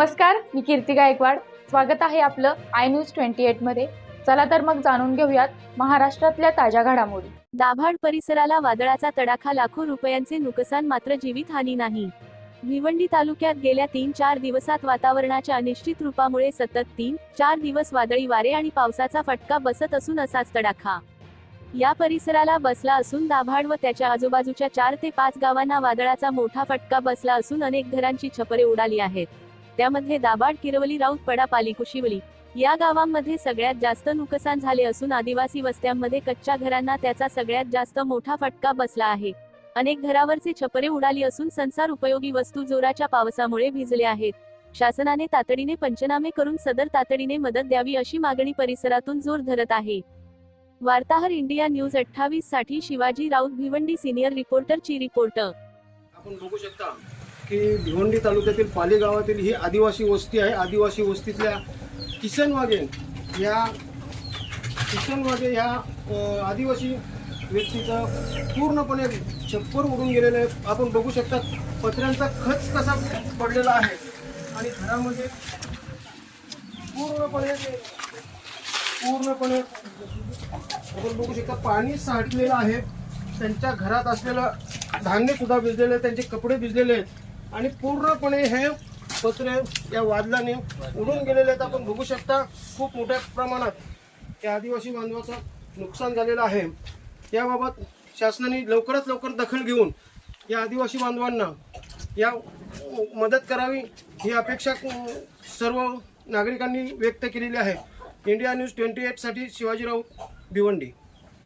नमस्कार मी कीर्ती गायकवाड. स्वागत आहे आपलं आय न्यूज ट्वेंटी एटमध्ये चला तर मग जाणून घेऊयात महाराष्ट्रातल्या ताज्या घडामोडी. दाभाड परिसराला वादळाचा तडाखा लाखो रुपयांचे नुकसान मात्र जीवितहानी नाही. भिवंडी तालुक्यात गेल्या तीन चार दिवसात वातावरणाच्या अनिश्चित रूपामुळे सतत तीन चार दिवस वादळी वारे आणि पावसाचा फटका बसत असून असाच तडाखा. या परिसराला बसला असून दाभाड व त्याच्या आजूबाजूच्या चार ते पाच गावांना वादळाचा मोठा फटका बसला असून अनेक घरांची छपरे उडाली आहेत. त्यामध्ये दाबाड किरवली राऊत पडा पाली कुशिवली या गावांमध्ये सगळ्यात जास्त नुकसान झाले असून आदिवासी वस्त्यांमध्ये कच्च्या घरांना त्याचा सगळ्यात जास्त मोठा फटका बसला आहे. अनेक घरावरचे छपरे उडाली असून संसार उपयोगी वस्तू जोराच्या पावसामुळे भिजले आहेत. शासनाने तातडीने पंचनामे करून सदर तातडीने मदत द्यावी अशी मागणी परिसरातून जोर धरत आहे. वार्ताहर इंडिया न्यूज अठ्ठावीससाठी शिवाजी राऊत भिवंडी सिनियर रिपोर्टर ची रिपोर्टर आपण बघू शकता की भिवंडी तालुक्यातील पाली गावातील ही आदिवासी वस्ती आहे. आदिवासी वस्तीतल्या किसन वाघे या किसन वाघे ह्या आदिवासी व्यक्तीचं पूर्णपणे छप्पर उडून गेलेलं आहे. आपण बघू शकता पत्र्यांचा खच कसा पडलेला आहे. आणि घरामध्ये पूर्णपणे पूर्णपणे आपण बघू शकता पाणी साठलेलं आहे. त्यांच्या घरात असलेलं धान्य सुद्धा भिजलेलं आहे. त्यांचे कपडे भिजलेले आहेत. आणि पूर्णपणे हे पत्रे या वादलाने उडून गेलेले आहेत. आपण बघू शकता खूप मोठ्या प्रमाणात या आदिवासी बांधवाचं नुकसान झालेलं आहे. याबाबत शासनाने लवकरात लवकर दखल घेऊन या आदिवासी बांधवांना या मदत करावी ही अपेक्षा सर्व नागरिकांनी व्यक्त केलेली आहे. इंडिया न्यूज ट्वेंटी एटसाठी शिवाजीराव भिवंडी.